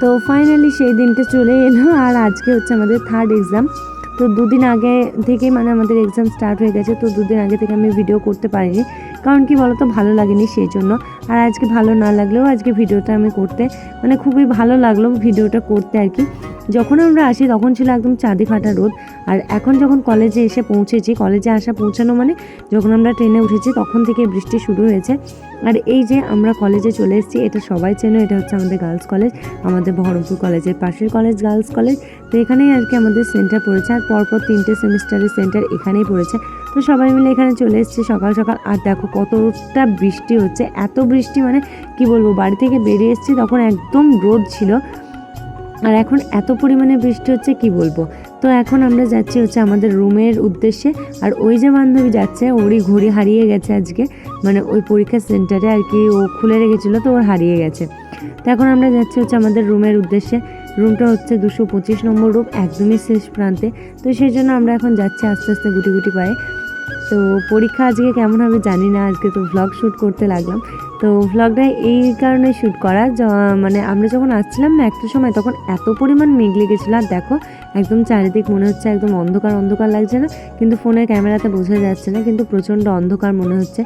তো ফাইনালি সেই দিনটা চলে এলো, আর আজকে হচ্ছে আমাদের থার্ড এক্সাম তো দুদিন আগে থেকেই মানে আমাদের এক্সাম স্টার্ট হয়ে গেছে, তো দুদিন আগে থেকে আমি ভিডিও করতে পারিনি। কারণ কি বলতো, ভালো লাগেনি সেই জন্য। আর আজকে ভালো না লাগলেও আজকে ভিডিওটা আমি করতে মানে খুবই ভালো লাগল ভিডিওটা করতে আর কি। যখন আমরা আসি, তখন ছিল একদম চাঁদি ফাটা রোদ আর এখন যখন কলেজে এসে পৌঁছেছি, কলেজে আসা পৌঁছানো মানে যখন আমরা ট্রেনে উঠেছি, তখন থেকে বৃষ্টি শুরু হয়েছে। আর এই যে আমরা কলেজে চলে এসেছি, এটা সবাই চেনো, এটা হচ্ছে আমাদের গার্লস কলেজ, আমাদের বহরমপুর কলেজের পাশের কলেজ, গার্লস কলেজ। তো এখানেই আর কি আমাদের সেন্টার পড়েছে, আর পরপর তিনটে সেমিস্টারের সেন্টার এখানেই পড়েছে। তো সবাই মিলে এখানে চলে এসেছি সকাল সকাল। আর দেখো কতটা বৃষ্টি হচ্ছে, এত বৃষ্টি মানে কি বলব, বাড়ি থেকে বেরিয়ে এসেছি, তখন একদম রোদ ছিল। আর এখন এত পরিমাণে বৃষ্টি হচ্ছে, কি বলব? তো এখন আমরা যাচ্ছি হচ্ছে আমাদের রুমের উদ্দেশ্যে। আর ওই যে বান্ধবী যাচ্ছে, ওরই ঘড়ি হারিয়ে গেছে আজকে। মানে ওই পরীক্ষা সেন্টারে আর কি, ও খুলে রেখেছিলো, তো ওর হারিয়ে গেছে। তো এখন আমরা যাচ্ছি হচ্ছে আমাদের রুমের উদ্দেশ্যে। রুমটা হচ্ছে দুশো পঁচিশ নম্বর রুম, একদমই শেষ প্রান্তে। তো সেই জন্য আমরা এখন যাচ্ছি আস্তে আস্তে গুটি গুটি পায়ে। তো পরীক্ষা আজকে কেমন হবে জানি না, আজকে তো ভ্লগ শ্যুট করতে লাগলাম। তো ভ্লগটা এই কারণে শ্যুট করা। মানে আমরা যখন আসছিলাম না একটা সময়, তখন এত পরিমাণ মেঘ লেগেছিলো। আর দেখো, একদম চারিদিক মনে হচ্ছে একদম অন্ধকার অন্ধকার লাগছে না। কিন্তু ফোনের ক্যামেরাতে বোঝা যাচ্ছে না, কিন্তু প্রচণ্ড অন্ধকার মনে হচ্ছে।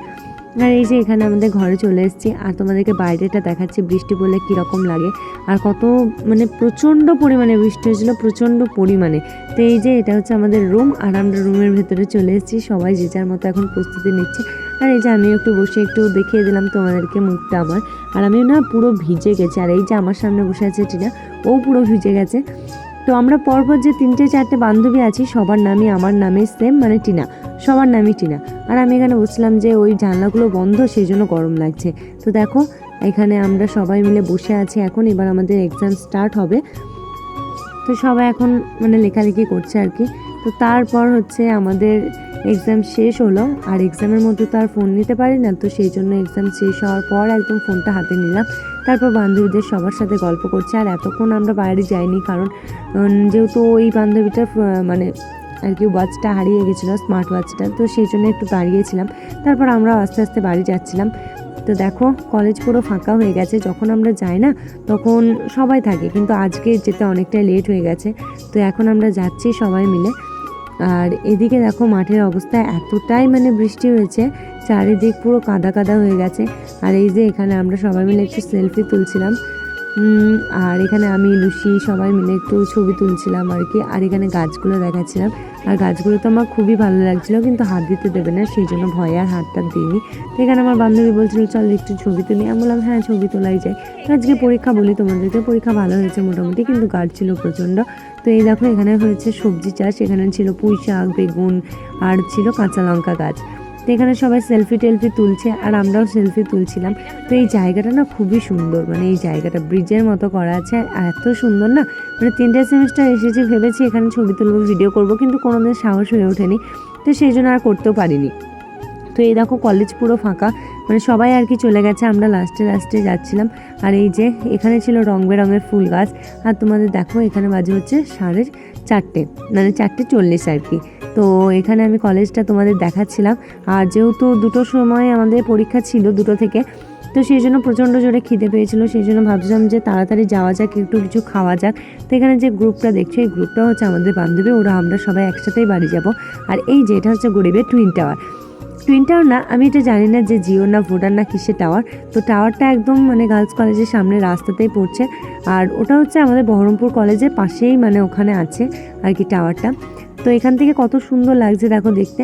আর এই যে এখানে আমাদের ঘরে চলে এসেছি, আর তোমাদেরকে বাইরেটা দেখাচ্ছি, বৃষ্টি পড়লে কীরকম লাগে। আর কত মানে প্রচণ্ড পরিমাণে বৃষ্টি হয়েছিল, প্রচণ্ড পরিমাণে। তো এই যে এটা হচ্ছে আমাদের রুম আর আমরা রুমের ভেতরে চলে এসেছি। সবাই যে যার মতো এখন প্রস্তুতি নিচ্ছে। আর এই যে আমি একটু বসে একটু দেখিয়ে দিলাম তোমাদেরকে মুখটা আমার আর আমিও না পুরো ভিজে গেছি। আর এই যে আমার সামনে বসে আছে টিনা, ও পুরো ভিজে গেছে। তো আমরা পরপর যে তিনটে চারটে বান্ধবী আছি, সবার নামই আমার নামে সেম মানে টিনা, সবার নামই টিনা। আর আমি এখানে বসছিলাম যে ওই জানলাগুলো বন্ধ সেই জন্য গরম লাগছে। তো দেখো, এখানে আমরা সবাই মিলে বসে আছি। এখন এবার আমাদের এক্সাম স্টার্ট হবে। তো সবাই এখন মানে লেখালেখি করছে আর কি। তো তারপর হচ্ছে আমাদের এক্সাম শেষ হলো, আর এক্সামের মধ্যে তো আর ফোন নিতে পারি না, তো সেই জন্য এক্সাম শেষ হওয়ার পর একদম ফোনটা হাতে নিলাম। তারপর বান্ধবীদের সবার সাথে গল্প করছি, আর এতক্ষণ আমরা বাইরে যাইনি, কারণ যেহেতু ওই বান্ধবীটার মানে আর কি ওয়াচটা হারিয়ে গেছিল স্মার্ট ওয়াচটা তো সেই জন্য একটু দাঁড়িয়েছিলাম। তারপর আমরা আস্তে আস্তে বাড়ি যাচ্ছিলাম। তো দেখো কলেজ পুরো ফাঁকা হয়ে গেছে, যখন আমরা যাই না, তখন সবাই থাকে, কিন্তু আজকে যেতে অনেকটাই লেট হয়ে গেছে। তো এখন আমরা যাচ্ছি সবাই মিলে। আর এদিকে দেখো মাঠের অবস্থা এতটাই মানে বৃষ্টি হয়েছে, চারিদিক পুরো কাদা কাদা হয়ে গেছে। আর এই যে এখানে আমরা সবাই মিলে একটু সেলফি তুলছিলাম। আর এখানে আমি লুসি সবাই মিলে একটু ছবি তুলছিলাম আর কি। আর এখানে গাছগুলো দেখাচ্ছিলাম। আর গাছগুলো তো আমার খুবই ভালো লাগছিল, কিন্তু হাত দিতে দেবে না, সেই জন্য ভয়ে আর হাতটা দিইনি। তো এখানে আমার বান্ধবী বলছিল, চল একটু ছবি তুলি। আমি বললাম হ্যাঁ ছবি তোলাই যায়। আজকে পরীক্ষা বলি তোমাদেরকে, পরীক্ষা ভালো হয়েছে মোটামুটি, কিন্তু গাছ ছিল প্রচণ্ড। তো এই দেখো, এখানে হয়েছে সবজি চাষ, এখানে ছিল পুঁই শাক বেগুন, আর ছিল কাঁচা লঙ্কা গাছ। তো এখানে সবাই সেলফি টেলফি তুলছে আর আমরাও সেলফি তুলছিলাম। তো এই জায়গাটা না খুবই সুন্দর মানে এই জায়গাটা ব্রিজের মতো করা আছে। আর এত সুন্দর না মানে তিনটে সেমিস্টার এসেছি, ভেবেছি এখানে ছবি তুলবো ভিডিও করব, কিন্তু কোনোদিন সাহস হয়ে ওঠেনি। তো সেই জন্য আর করতেও পারিনি। তো এই দেখো কলেজ পুরো ফাঁকা মানে সবাই আর কি চলে গেছে, আমরা লাস্টে লাস্টে যাচ্ছিলাম। আর এই যে এখানে ছিল রং বেরঙের ফুল গাছ, আর তোমাদের দেখো এখানে বাজে হচ্ছে সাড়ে চারটে মানে চারটে চল্লিশ আর কি। তো এখানে আমি কলেজটা তোমাদের দেখাচ্ছিলাম। আর যেহেতু দুটো সময় আমাদের পরীক্ষা ছিল দুটো থেকে, তো সেই জন্য প্রচণ্ড জোরে খিদে পেয়েছিল, সেই জন্য ভাবছিলাম যে তাড়াতাড়ি যাওয়া যাক, একটু কিছু খাওয়া যাক। তো এখানে যে গ্রুপটা দেখছ, এই গ্রুপটা হচ্ছে আমাদের বান্ধবী, ওরা আমরা সবাই একসাথেই বাড়ি যাব। আর এই যে এটা হচ্ছে গরিবের টুইন টাওয়ার টুইন টাওয়ার না, আমি এটা জানি না যে জিও না ভোডার না কিসের টাওয়ার তো টাওয়ারটা একদম মানে গার্লস কলেজের সামনে রাস্তাতেই পড়ছে। আর ওটা হচ্ছে আমাদের বহরমপুর কলেজের পাশেই মানে ওখানে আছে আর কি টাওয়ারটা তো এখান থেকে কত সুন্দর লাগছে দেখো দেখতে।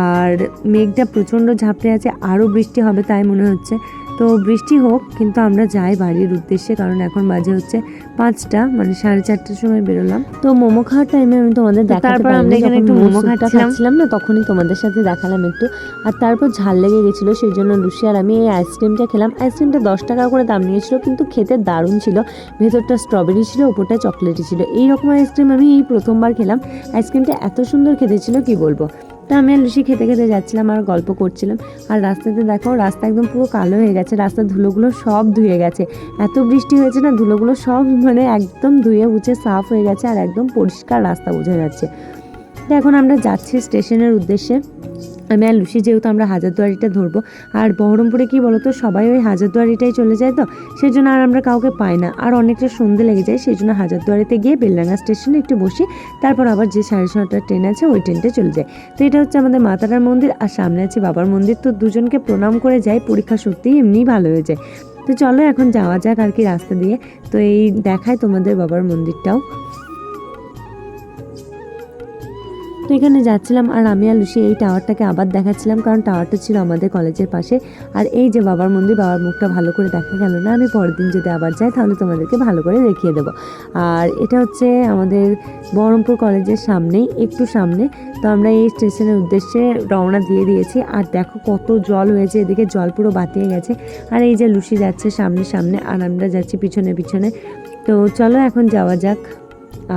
আর মেঘটা প্রচণ্ড ঝাঁপড়ে আছে, আরও বৃষ্টি হবে, তাই মনে হচ্ছে। তো বৃষ্টি হোক কিন্তু আমরা যাই বাড়ির উদ্দেশ্যে কারণ এখন বাজে হচ্ছে পাঁচটা মানে সাড়ে চারটার সময় বেরোলাম। তো মোমো খাওয়ার টাইমে আমি তোমাদের তারপর আমরা এখানে একটু মোমো খাচ্ছিলাম। খাচ্ছিলাম। না তখনই তোমাদের সাথে দেখালাম একটু। আর তারপর ঝাল লেগে গেছিল সেই জন্য লুসি আর আমি এই আইসক্রিমটা খেলাম। আইসক্রিমটা দশ টাকা করে দাম নিয়েছিল কিন্তু খেতে দারুণ ছিল। ভেতরটা স্ট্রবেরি ছিল ওপরটা চকলেটি ছিল। এই রকম আইসক্রিম আমি এই প্রথমবার খেলাম। আইসক্রিমটা এত সুন্দর খেতে ছিল কি বলব? তো আমি আর লুচি খেতে খেতে যাচ্ছিলাম, আর গল্প করছিলাম। আর রাস্তাতে দেখো, রাস্তা একদম পুরো কালো হয়ে গেছে, রাস্তার ধুলোগুলো সব ধুয়ে গেছে। এত বৃষ্টি হয়েছে না, ধুলোগুলো সব মানে একদম ধুয়ে উঠে সাফ হয়ে গেছে, আর একদম পরিষ্কার রাস্তা বোঝা যাচ্ছে। তো এখন আমরা যাচ্ছি স্টেশনের উদ্দেশ্যে। আমি আর লুসি যেহেতু আমরা হাজারদুয়ারিটা ধরবো, আর বহরমপুরে কি বলতো, সবাই ওই হাজারদুয়ারিটাই চলে যায় তো সেই জন্য আর আমরা কাউকে পাই না। আর অনেকটা সন্ধে লেগে যায় সেই জন্য হাজারদুয়ারিতে গিয়ে বেলডাঙ্গা স্টেশনে একটু বসি, তারপর আবার যে সাড়ে ছটার ট্রেন আছে ওই ট্রেনটা চলে যায়। তো এটা হচ্ছে আমাদের মাতারার মন্দির, আর সামনে আছে বাবার মন্দির, তো দুজনকে প্রণাম করে যাই, পরীক্ষা সত্যিই এমনিই ভালো হয়ে যায়। তো চলো এখন যাওয়া যাক আর কি রাস্তা দিয়ে, তো এই দেখায় তোমাদের বাবার মন্দিরটাও। তো এখানে যাচ্ছিলাম আর আমি আর লুসি এই টাওয়ারটাকে আবার দেখাচ্ছিলাম, কারণ টাওয়ারটা ছিল আমাদের কলেজের পাশে। আর এই যে বাবার মন্দির, বাবার মুখটা ভালো করে দেখা গেল না, আমি পরের দিন যদি আবার যাই তাহলে তোমাদেরকে ভালো করে দেখিয়ে দেবো। আর এটা হচ্ছে আমাদের বহরমপুর কলেজের সামনেই, একটু সামনে। তো আমরা এই স্টেশনের উদ্দেশ্যে রওনা দিয়ে দিয়েছি। আর দেখো কত জল হয়েছে, এদিকে জল পুরো বাতিয়ে গেছে। আর এই যে লুসি যাচ্ছে সামনে সামনে, আর আমরা যাচ্ছি পিছনে পিছনে। তো চলো এখন যাওয়া যাক,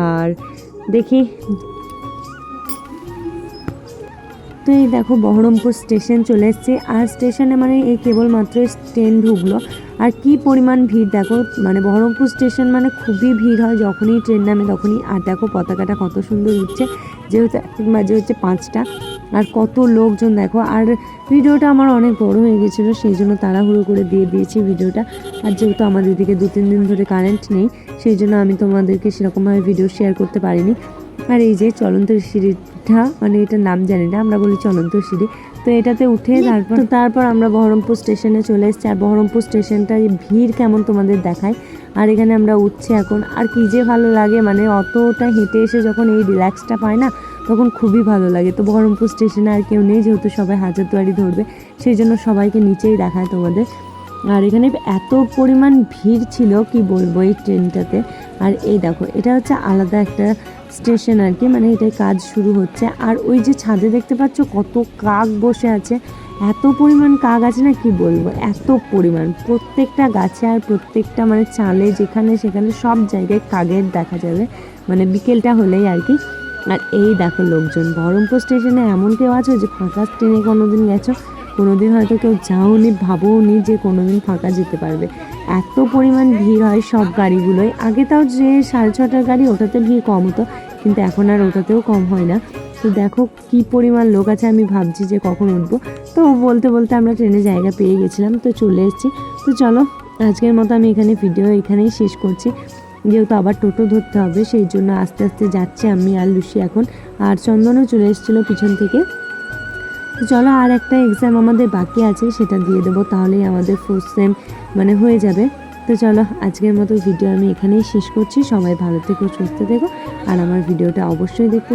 আর দেখি তো এই দেখো বহরমপুর স্টেশন চলে এসছে। আর স্টেশনে মানে এই কেবলমাত্র ট্রেন ঢুকলো। আর কি পরিমাণ ভিড় দেখো মানে বহরমপুর স্টেশন মানে খুবই ভিড় হয় যখনই ট্রেন নামে তখনই। আর দেখো পতাকাটা কত সুন্দর উঠছে, যেহেতু এখন বাজে হচ্ছে পাঁচটা। আর কত লোকজন দেখো, আর ভিডিওটা আমার অনেক বড় হয়ে গেছিল, সেই জন্য তাড়াহুড়ো করে দিয়ে দিয়েছি ভিডিওটা। আর যেহেতু আমাদের দিকে দু, তিন দিন ধরে কারেন্ট নেই, সেই জন্য আমি তোমাদেরকে সেরকমভাবে ভিডিও শেয়ার করতে পারিনি। আর এই যে চলন্ত সিঁড়িটা মানে এটার নাম জানি না, আমরা বলি চলন্ত সিঁড়ি। তো এটাতে উঠে তারপর তারপর আমরা বহরমপুর স্টেশনে চলে এসেছি, আর বহরমপুর স্টেশনটায় ভিড় কেমন তোমাদের দেখায়? আর এখানে আমরা উঠছি এখন, আর কি যে ভালো লাগে মানে অতটা হেঁটে এসে যখন এই রিল্যাক্সটা পায় না, তখন খুবই ভালো লাগে। তো বহরমপুর স্টেশনে আর কেউ নেই, যেহেতু সবাই হাজারদুয়ারি ধরবে, সেই জন্য সবাইকে নিচেই দেখায় তোমাদের। আর এখানে এত পরিমাণ ভিড় ছিল, কি বলব এই ট্রেনটাতে? আর এই দেখো, এটা হচ্ছে আলাদা একটা স্টেশন আর কি মানে এটাই কাজ শুরু হচ্ছে। আর ওই যে ছাদে দেখতে পাচ্ছ কত কাক বসে আছে। এত পরিমাণ কাক আছে না, কি বলব? এত পরিমাণ। প্রত্যেকটা গাছে আর প্রত্যেকটা মানে চালে যেখানে সেখানে সব জায়গায় কাকের দেখা যাবে। মানে বিকেলটা হলেই আর কি। আর এই দেখো লোকজন, বহরমপুর স্টেশনে এমন কেউ আছে যে ফাঁকা ট্রেনে কোনোদিন গেছো? কোনোদিন হয়তো কেউ যাওনি ভাবোনি যে কোনোদিন ফাঁকা যেতে পারবে। এত পরিমাণ ভিড় হয় সব গাড়িগুলোই আগে তাও যে সাড়ে ছটার গাড়ি ওটাতে ভিড় কম হতো, কিন্তু এখন আর ওটাতেও কম হয় না। তো দেখো কি পরিমাণ লোক আছে, আমি ভাবছি যে কখন উঠবো। তো বলতে বলতে আমরা ট্রেনে জায়গা পেয়ে গেছিলাম, তো চলে এসেছি। তো চলো, আজকের মতো আমি এখানে ভিডিও এখানেই শেষ করছি। যেহেতু আবার টোটো ধরতে হবে, সেই জন্য আস্তে আস্তে যাচ্ছে আমি আর লুসি এখন। আর চন্দনও চলে এসেছিল পিছন থেকে। তো চলো আর একটা এক্সাম আমাদের বাকি আছে, সেটা দিয়ে দেবো, তাহলেই আমাদের ফোর্থ সেম মানে হয়ে যাবে। তো চলো, আজকের মতো ভিডিও আমি এখানেই শেষ করছি। সবাই ভালো থেকো, সুস্থ থেকো, আর আমার ভিডিওটা অবশ্যই দেখতে